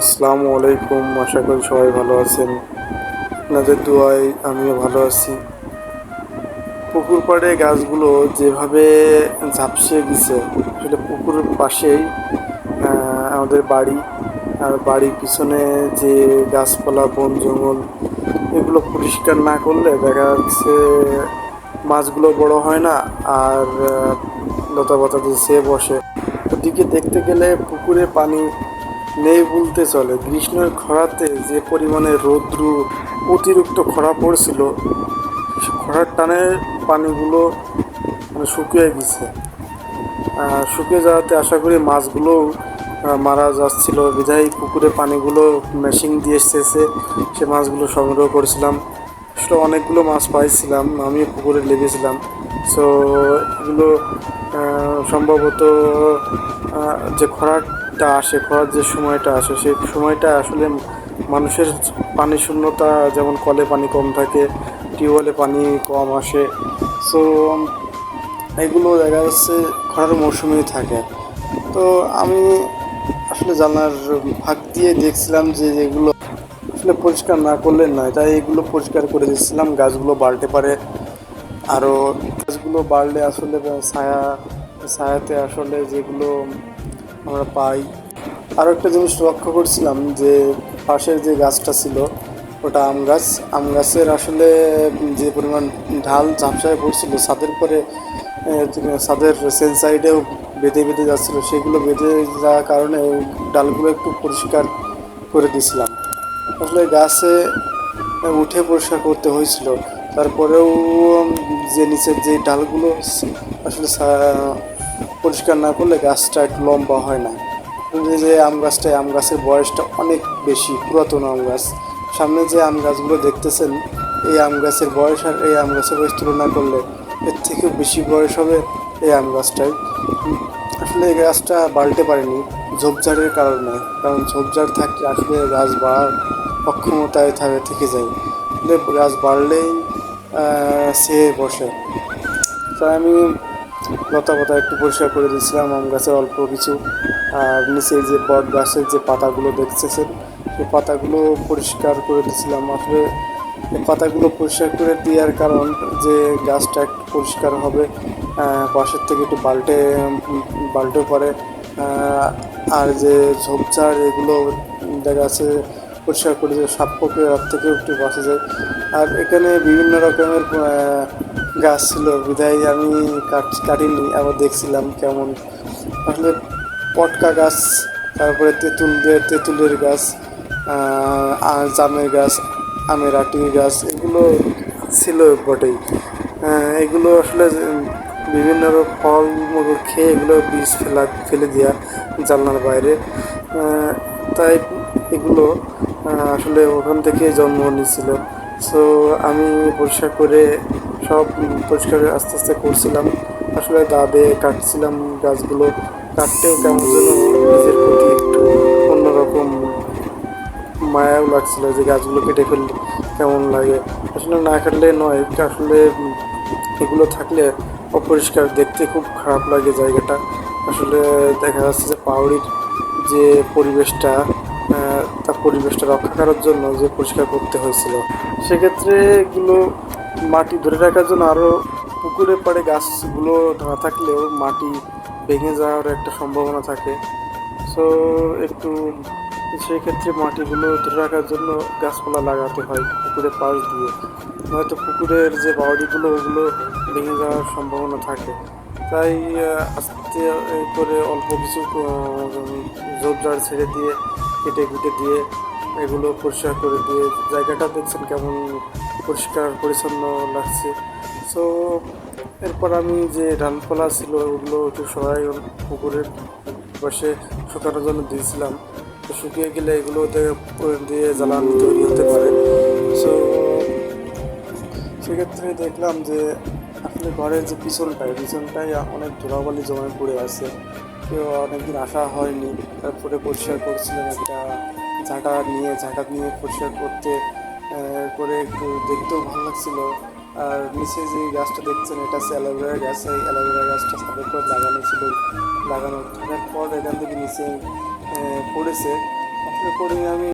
আসসালামু আলাইকুম, আশা করি সবাই ভালো আছেন। আপনাদের দোয়ায় আমিও ভালো আছি। পুকুর পাড়ে গাছগুলো যেভাবে ঝাপসে গেছে, আসলে পুকুরের পাশেই আমাদের বাড়ি, আর বাড়ির পিছনে যে গাছপালা, বন, জঙ্গল, এগুলো পরিষ্কার না করলে দেখা যাচ্ছে মাছগুলো বড় হয় না, আর লতা পাতা দিয়ে সে বসে। ওদিকে দেখতে গেলে পুকুরে পানি নেই বলতে চলে। গ্রীষ্মের খরাতে যে পরিমাণে রৌদ্র, অতিরিক্ত খরা পড়ছিল, খরার টানে পানিগুলো মানে শুকিয়ে গেছে। শুকিয়ে যাওয়াতে আশা করি মাছগুলো মারা যাচ্ছিল। বিধায় পুকুরে পানিগুলো মেশিন দিয়ে এসেছে, সে মাছগুলো সংগ্রহ করেছিলাম। আসলে অনেকগুলো মাছ পাইছিলাম আমি পুকুরে লেগেছিলাম। সো এগুলো সম্ভবত যে যে খরাটা আসে, খরার যে সময়টা আসে, সেই সময়টা আসলে মানুষের পানি শূন্যতা যেমন কলে পানি কম থাকে, টিউবওয়েলে পানি কম আসে। সো এগুলো দেখা যাচ্ছে খরার মৌসুমেই থাকে। তো আমি আসলে জানার ভাগ দিয়ে দেখছিলাম যে এগুলো আসলে পরিষ্কার না করলে নয়, তাই এগুলো পরিষ্কার করে দিচ্ছিলাম। গাছগুলো বাড়তে পারে। আরও গাছগুলো বাড়লে আসলে ছায়া, ছায়াতে আসলে যেগুলো আমরা পাই। আরও একটা জিনিস লক্ষ্য করছিলাম যে পাশের যে গাছটা ছিল, ওটা আম গাছ। আম গাছের আসলে যে পরিমাণ ঢাল ঝাপসায় পড়ছিল, ছাদের পরে ছাদের সেন সাইডেও বেঁধে বেঁধে যাচ্ছিল। সেগুলো বেঁধে যাওয়ার কারণে ডালগুলো একটু পরিষ্কার করে দিয়েছিলাম। আসলে গাছে উঠে পরিষ্কার করতে হয়েছিল। তারপরেও যে নিচের যে ডালগুলো, আসলে পরিষ্কার না করলে গাছটা একটু লম্বা হয় না। এই যে আম গাছটা আম গাছের বয়সটা অনেক বেশি, পুরাতন আম গাছ। সামনে যে আম গাছগুলো দেখতেছেন, এই আম গাছের বয়স আর এই আম গাছের বয়স তুলনা করলে এর থেকেও বেশি বয়স হবে এই আম গাছটাই আসলে এই গাছটা বাড়তে পারেনি ঝোপঝাড়ের কারণে, কারণ ঝোপঝাড় থাকলে আসলে গাছ বাড়ার অক্ষমতায় থাকে, থেকে যায়। গাছ বাড়লেই সে বসে। তাই আমি লতা পাতা একটু পরিষ্কার করে দিয়েছিলাম, আম গাছের অল্প কিছু। আর নিচে যে বট গাছের যে পাতাগুলো দেখতেছেন, সেই পাতাগুলো পরিষ্কার করে দিয়েছিলাম। আসলে পাতাগুলো পরিষ্কার করে দেওয়ার কারণ যে গাছটা একটু পরিষ্কার হবে পাশের থেকে একটু বাল্টে বাল্টে পরে আর যে ঝোপঝাড়, এগুলো দেখা যাচ্ছে পরিষ্কার করে যে সাপ পোকে হাত থেকেও একটু বাঁচা যায়। আর এখানে বিভিন্ন রকমের গাছ ছিল বিধায় আমি কাট কাটিনি, আবার দেখছিলাম কেমন। আসলে পটকা গাছ, তারপরে তেঁতুলদের তেঁতুলের গাছ জামের গাছ, আমের আটির গাছ, এগুলো ছিল বটেই। এগুলো আসলে বিভিন্ন ফল মূল খেয়ে এগুলো বীজ ফেলা ফেলে দেওয়া জানলার বাইরে। তাই এগুলো আসলে ওখান থেকে জন্ম নিয়েছিল। সো আমি পরিষ্কার করে সব পরিষ্কার আস্তে আস্তে করছিলাম। আসলে দাদে কাটছিলাম গাছগুলো। কাটতেও কেমন যেন নিজের প্রতি একটু অন্যরকম মায়াও লাগছিল যে গাছগুলো কেটে ফেললে কেমন লাগে। আসলে না কাটলে নয়, আসলে এগুলো থাকলে অপরিষ্কার দেখতে খুব খারাপ লাগে জায়গাটা। আসলে দেখা যাচ্ছে যে পাহাড়ির যে পরিবেশটা তা পরিবেশটা রক্ষা করার জন্য যে পরিষ্কার করতে হয়েছিল। সেক্ষেত্রে এগুলো মাটি ধরে রাখার জন্য আরও পুকুরের পাড়ে গাছগুলো না থাকলেও মাটি ভেঙে যাওয়ার একটা সম্ভাবনা থাকে। সো একটু সেই ক্ষেত্রে মাটিগুলো ধরে রাখার জন্য গাছপালা লাগাতে হয় পুকুরের পাশ দিয়ে। নয়তো পুকুরের যে বাউডিগুলো ওগুলো ভেঙে যাওয়ার সম্ভাবনা থাকে। তাই আস্তে করে অল্প কিছু ঝোপঝাড় ছেড়ে দিয়ে, কেটে কুটে দিয়ে এগুলো পরিষ্কার করে দিয়ে জায়গাটা দেখছেন কেমন পরিষ্কার, পরিচ্ছন্ন লাগছে। সো এরপর আমি যে ডালপালা ছিল, ওগুলো একটু সবাই পুকুরের পাশে শুকানোর জন্য দিয়েছিলাম। তো শুকিয়ে গেলে এগুলো দিয়ে- জ্বালানি তৈরি হতে পারে। সো সেক্ষেত্রে দেখলাম যে আসলে ঘরের যে পিছনটায় পিছনটায় অনেক ধুলাবালি জমে পড়ে আছে। কেউ অনেকদিন আসা হয়নি, তারপরে পরিষ্কার করছিলেন একটা ঝাঁটা নিয়ে ঝাঁটা নিয়ে পরিষ্কার করতে করে একটু দেখতেও ভালো লাগছিল। আর নিচে যে গাছটা দেখছেন, এটা হচ্ছে অ্যালোভেরা গাছ। এই অ্যালোভেরা গাছটা সাপের পর লাগানো ছিল। লাগানো থাকার পর এখান থেকে নিচে পড়েছে। আসলে পরে আমি